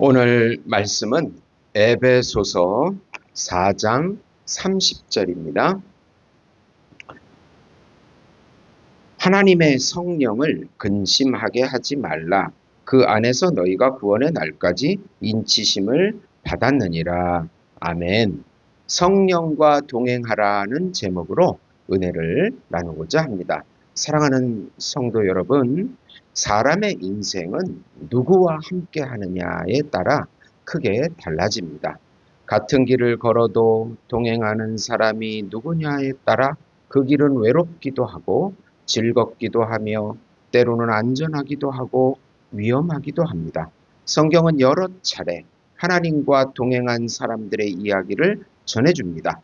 오늘 말씀은 에베소서 4장 30절입니다. 하나님의 성령을 근심하게 하지 말라. 그 안에서 너희가 구원의 날까지 인치심을 받았느니라. 아멘. 성령과 동행하라는 제목으로 은혜를 나누고자 합니다. 사랑하는 성도 여러분, 사람의 인생은 누구와 함께 하느냐에 따라 크게 달라집니다. 같은 길을 걸어도 동행하는 사람이 누구냐에 따라 그 길은 외롭기도 하고 즐겁기도 하며 때로는 안전하기도 하고 위험하기도 합니다. 성경은 여러 차례 하나님과 동행한 사람들의 이야기를 전해줍니다.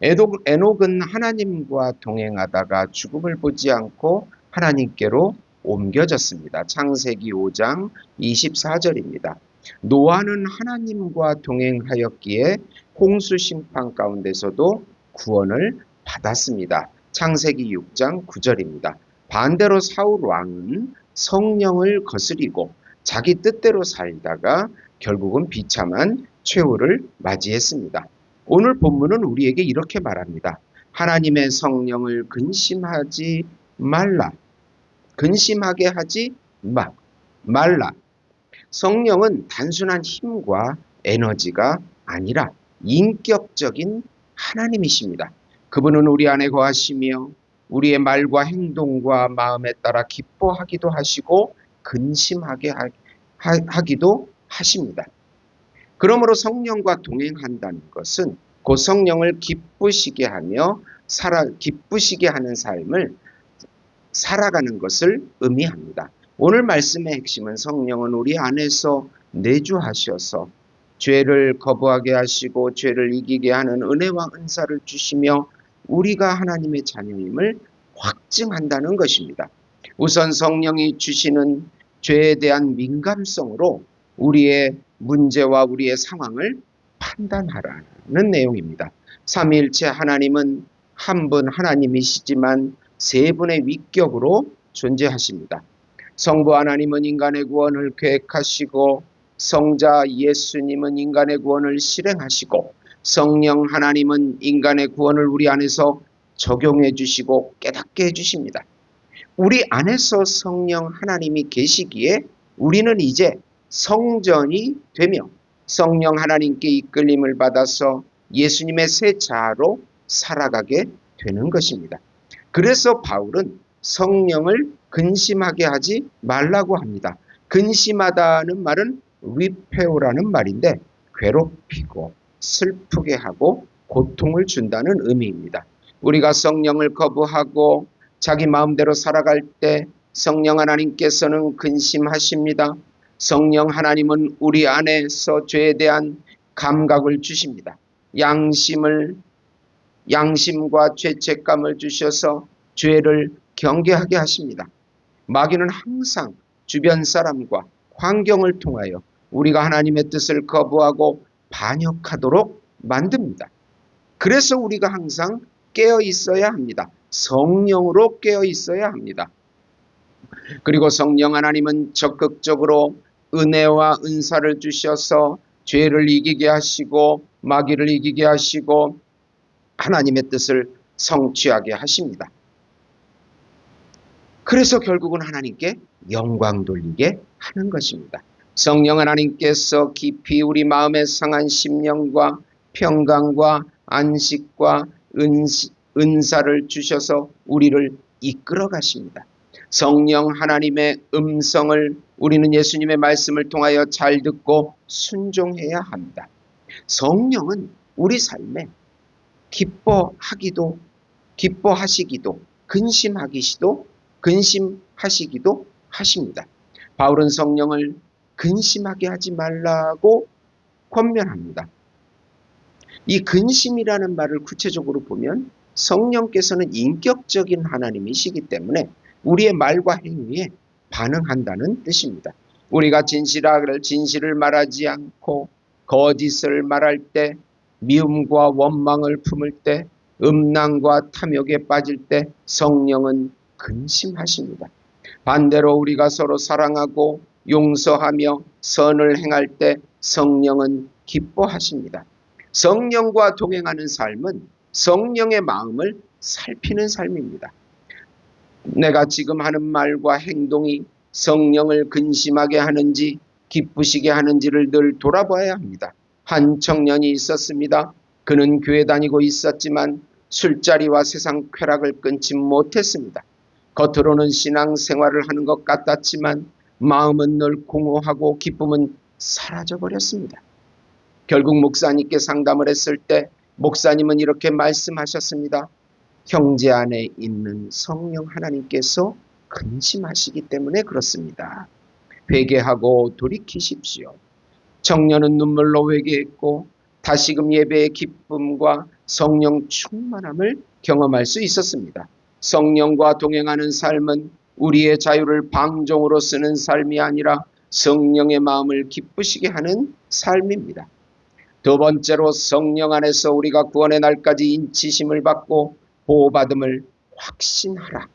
에녹은 하나님과 동행하다가 죽음을 보지 않고 하나님께로 옮겨졌습니다. 창세기 5장 24절입니다. 노아는 하나님과 동행하였기에 홍수 심판 가운데서도 구원을 받았습니다. 창세기 6장 9절입니다. 반대로 사울 왕은 성령을 거스리고 자기 뜻대로 살다가 결국은 비참한 최후를 맞이했습니다. 오늘 본문은 우리에게 이렇게 말합니다. 하나님의 성령을 근심하지 말라. 근심하게 하지 마, 말라. 성령은 단순한 힘과 에너지가 아니라 인격적인 하나님이십니다. 그분은 우리 안에 거하시며 우리의 말과 행동과 마음에 따라 기뻐하기도 하시고 근심하게 하기도 하십니다. 그러므로 성령과 동행한다는 것은 그 성령을 기쁘시게 하며 살아 기쁘시게 하는 삶을 살아가는 것을 의미합니다. 오늘 말씀의 핵심은 성령은 우리 안에서 내주하셔서 죄를 거부하게 하시고 죄를 이기게 하는 은혜와 은사를 주시며 우리가 하나님의 자녀임을 확증한다는 것입니다. 우선 성령이 주시는 죄에 대한 민감성으로 우리의 문제와 우리의 상황을 판단하라는 내용입니다. 삼일체 하나님은 한 분 하나님이시지만 세 분의 위격으로 존재하십니다. 성부 하나님은 인간의 구원을 계획하시고 성자 예수님은 인간의 구원을 실행하시고 성령 하나님은 인간의 구원을 우리 안에서 적용해 주시고 깨닫게 해 주십니다. 우리 안에서 성령 하나님이 계시기에 우리는 이제 성전이 되며 성령 하나님께 이끌림을 받아서 예수님의 새 자아로 살아가게 되는 것입니다. 그래서 바울은 성령을 근심하게 하지 말라고 합니다. 근심하다는 말은 위페오라는 말인데 괴롭히고 슬프게 하고 고통을 준다는 의미입니다. 우리가 성령을 거부하고 자기 마음대로 살아갈 때 성령 하나님께서는 근심하십니다. 성령 하나님은 우리 안에서 죄에 대한 감각을 주십니다. 양심을 양심과 죄책감을 주셔서 죄를 경계하게 하십니다. 마귀는 항상 주변 사람과 환경을 통하여 우리가 하나님의 뜻을 거부하고 반역하도록 만듭니다. 그래서 우리가 항상 깨어 있어야 합니다. 성령으로 깨어 있어야 합니다. 그리고 성령 하나님은 적극적으로 은혜와 은사를 주셔서 죄를 이기게 하시고 마귀를 이기게 하시고 하나님의 뜻을 성취하게 하십니다. 그래서 결국은 하나님께 영광 돌리게 하는 것입니다. 성령 하나님께서 깊이 우리 마음의 상한 심령과 평강과 안식과 은시, 은사를 주셔서 우리를 이끌어 가십니다. 성령 하나님의 음성을 우리는 예수님의 말씀을 통하여 잘 듣고 순종해야 합니다. 성령은 우리 삶에 기뻐하기도 기뻐하시기도 근심하기시도 근심하시기도 하십니다. 바울은 성령을 근심하게 하지 말라고 권면합니다. 이 근심이라는 말을 구체적으로 보면 성령께서는 인격적인 하나님이시기 때문에 우리의 말과 행위에 반응한다는 뜻입니다. 우리가 진실을 진실을 말하지 않고 거짓을 말할 때 미움과 원망을 품을 때 음란과 탐욕에 빠질 때 성령은 근심하십니다. 반대로 우리가 서로 사랑하고 용서하며 선을 행할 때 성령은 기뻐하십니다. 성령과 동행하는 삶은 성령의 마음을 살피는 삶입니다. 내가 지금 하는 말과 행동이 성령을 근심하게 하는지 기쁘시게 하는지를 늘 돌아봐야 합니다. 한 청년이 있었습니다. 그는 교회 다니고 있었지만 술자리와 세상 쾌락을 끊지 못했습니다. 겉으로는 신앙 생활을 하는 것 같았지만 마음은 늘 공허하고 기쁨은 사라져 버렸습니다. 결국 목사님께 상담을 했을 때 목사님은 이렇게 말씀하셨습니다. 형제 안에 있는 성령 하나님께서 근심하시기 때문에 그렇습니다. 회개하고 돌이키십시오. 청년은 눈물로 회개했고 다시금 예배의 기쁨과 성령 충만함을 경험할 수 있었습니다. 성령과 동행하는 삶은 우리의 자유를 방종으로 쓰는 삶이 아니라 성령의 마음을 기쁘시게 하는 삶입니다. 두 번째로 성령 안에서 우리가 구원의 날까지 인치심을 받고 보호받음을 확신하라.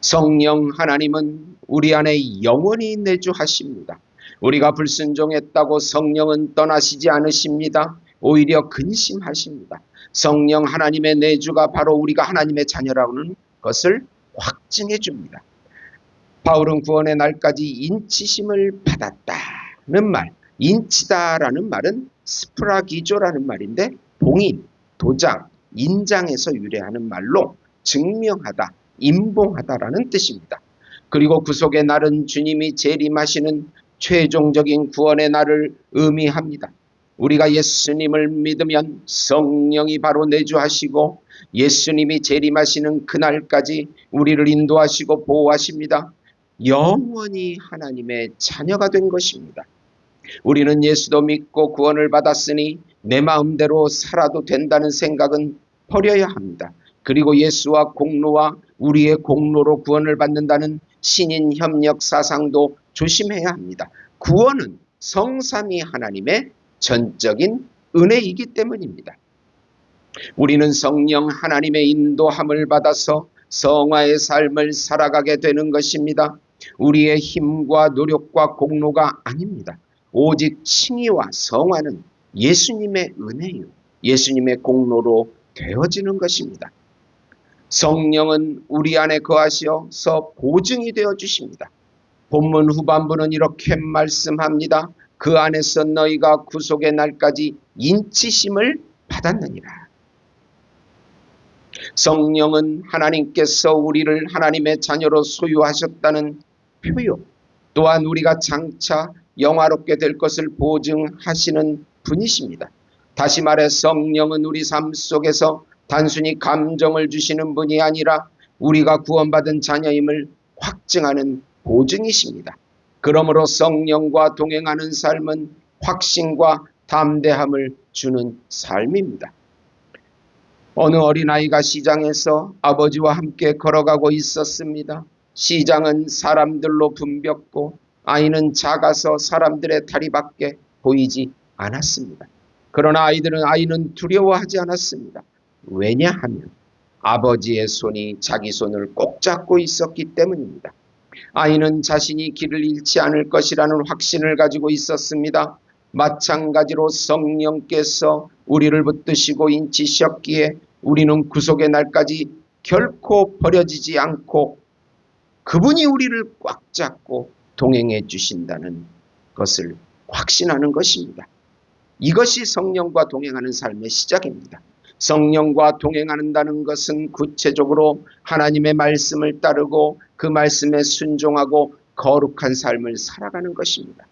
성령 하나님은 우리 안에 영원히 내주하십니다. 우리가 불순종했다고 성령은 떠나시지 않으십니다. 오히려 근심하십니다. 성령 하나님의 내주가 바로 우리가 하나님의 자녀라는 것을 확증해 줍니다. 바울은 구원의 날까지 인치심을 받았다는 말, 인치다라는 말은 스프라기조라는 말인데 봉인, 도장, 인장에서 유래하는 말로 증명하다, 임봉하다라는 뜻입니다. 그리고 구속의 날은 주님이 재림하시는 최종적인 구원의 날을 의미합니다. 우리가 예수님을 믿으면 성령이 바로 내주하시고 예수님이 재림하시는 그날까지 우리를 인도하시고 보호하십니다. 영원히 하나님의 자녀가 된 것입니다. 우리는 예수도 믿고 구원을 받았으니 내 마음대로 살아도 된다는 생각은 버려야 합니다. 그리고 예수와 공로와 우리의 공로로 구원을 받는다는 신인 협력 사상도 조심해야 합니다. 구원은 성삼위 하나님의 전적인 은혜이기 때문입니다. 우리는 성령 하나님의 인도함을 받아서 성화의 삶을 살아가게 되는 것입니다. 우리의 힘과 노력과 공로가 아닙니다. 오직 칭의와 성화는 예수님의 은혜요. 예수님의 공로로 되어지는 것입니다. 성령은 우리 안에 거하셔서 보증이 되어 주십니다. 본문 후반부는 이렇게 말씀합니다. 그 안에서 너희가 구속의 날까지 인치심을 받았느니라. 성령은 하나님께서 우리를 하나님의 자녀로 소유하셨다는 표요. 또한 우리가 장차 영화롭게 될 것을 보증하시는 분이십니다. 다시 말해 성령은 우리 삶 속에서 단순히 감정을 주시는 분이 아니라 우리가 구원받은 자녀임을 확증하는 보증이십니다. 그러므로 성령과 동행하는 삶은 확신과 담대함을 주는 삶입니다. 어느 어린아이가 시장에서 아버지와 함께 걸어가고 있었습니다. 시장은 사람들로 붐볐고 아이는 작아서 사람들의 다리밖에 보이지 않았습니다. 그러나 아이들은 아이는 두려워하지 않았습니다. 왜냐하면 아버지의 손이 자기 손을 꼭 잡고 있었기 때문입니다. 아이는 자신이 길을 잃지 않을 것이라는 확신을 가지고 있었습니다. 마찬가지로 성령께서 우리를 붙드시고 인치셨기에 우리는 구속의 날까지 결코 버려지지 않고 그분이 우리를 꽉 잡고 동행해 주신다는 것을 확신하는 것입니다. 이것이 성령과 동행하는 삶의 시작입니다. 성령과 동행한다는 것은 구체적으로 하나님의 말씀을 따르고 그 말씀에 순종하고 거룩한 삶을 살아가는 것입니다.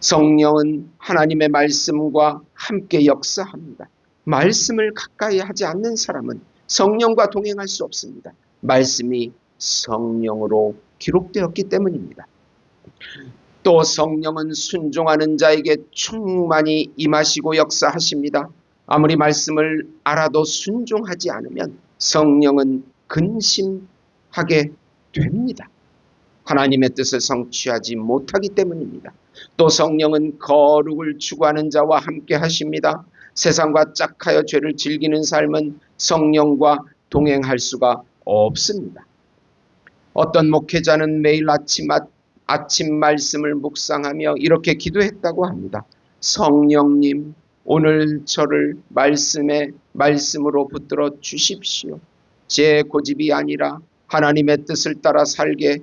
성령은 하나님의 말씀과 함께 역사합니다. 말씀을 가까이 하지 않는 사람은 성령과 동행할 수 없습니다. 말씀이 성령으로 기록되었기 때문입니다. 또 성령은 순종하는 자에게 충만히 임하시고 역사하십니다. 아무리 말씀을 알아도 순종하지 않으면 성령은 근심하게 됩니다. 하나님의 뜻을 성취하지 못하기 때문입니다. 또 성령은 거룩을 추구하는 자와 함께 하십니다. 세상과 짝하여 죄를 즐기는 삶은 성령과 동행할 수가 없습니다. 어떤 목회자는 매일 아침 아침 말씀을 묵상하며 이렇게 기도했다고 합니다. 성령님, 오늘 저를 말씀에 말씀으로 붙들어 주십시오. 제 고집이 아니라 하나님의 뜻을 따라 살게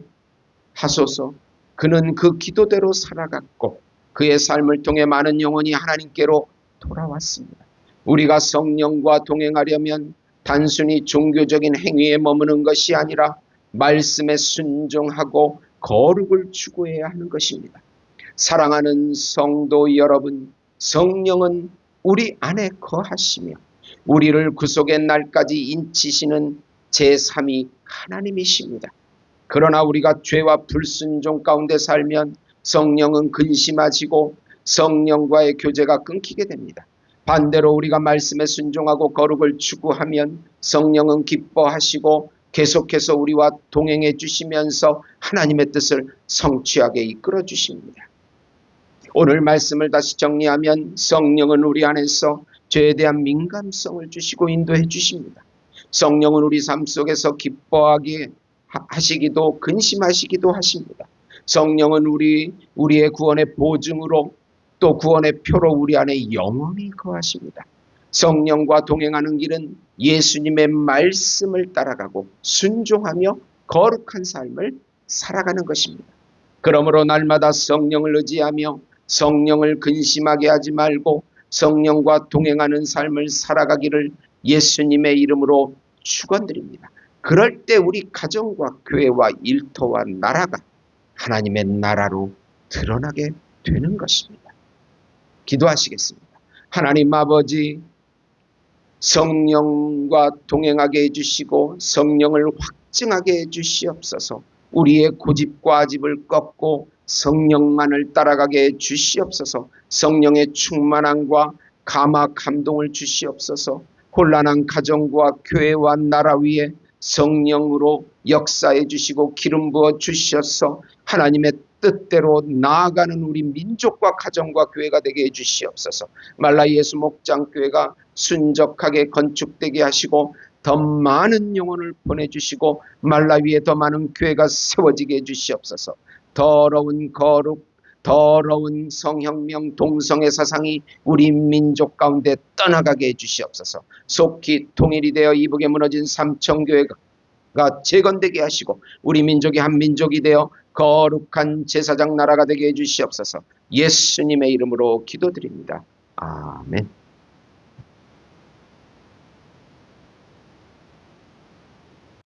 하소서. 그는 그 기도대로 살아갔고 그의 삶을 통해 많은 영혼이 하나님께로 돌아왔습니다. 우리가 성령과 동행하려면 단순히 종교적인 행위에 머무는 것이 아니라 말씀에 순종하고 거룩을 추구해야 하는 것입니다. 사랑하는 성도 여러분, 성령은 우리 안에 거하시며 우리를 구속의 날까지 인치시는 제3위 하나님이십니다. 그러나 우리가 죄와 불순종 가운데 살면 성령은 근심하시고 성령과의 교제가 끊기게 됩니다. 반대로 우리가 말씀에 순종하고 거룩을 추구하면 성령은 기뻐하시고 계속해서 우리와 동행해 주시면서 하나님의 뜻을 성취하게 이끌어 주십니다. 오늘 말씀을 다시 정리하면 성령은 우리 안에서 죄에 대한 민감성을 주시고 인도해 주십니다. 성령은 우리 삶 속에서 기뻐하게 하시기도 근심하시기도 하십니다. 성령은 우리 우리의 구원의 보증으로 또 구원의 표로 우리 안에 영원히 거하십니다. 성령과 동행하는 길은 예수님의 말씀을 따라가고 순종하며 거룩한 삶을 살아가는 것입니다. 그러므로 날마다 성령을 의지하며 성령을 근심하게 하지 말고 성령과 동행하는 삶을 살아가기를 예수님의 이름으로 축원드립니다. 그럴 때 우리 가정과 교회와 일터와 나라가 하나님의 나라로 드러나게 되는 것입니다. 기도하시겠습니다. 하나님 아버지 성령과 동행하게 해주시고 성령을 확증하게 해주시옵소서. 우리의 고집과 아집을 꺾고 성령만을 따라가게 해주시옵소서. 성령의 충만함과 감화 감동을 주시옵소서. 혼란한 가정과 교회와 나라 위에 성령으로 역사해 주시고 기름 부어 주셔서. 하나님의 뜻대로 나아가는 우리 민족과 가정과 교회가 되게 해주시옵소서. 말라 예수 목장 교회가 순적하게 건축되게 하시고 더 많은 영혼을 보내주시고 말라 위에 더 많은 교회가 세워지게 해주시옵소서. 더러운 거룩, 더러운 성혁명 동성의 사상이 우리 민족 가운데 떠나가게 해주시옵소서. 속히 통일이 되어 이북에 무너진 삼천교회가 재건되게 하시고 우리 민족이 한 민족이 되어 거룩한 제사장 나라가 되게 해주시옵소서 예수님의 이름으로 기도드립니다. 아멘.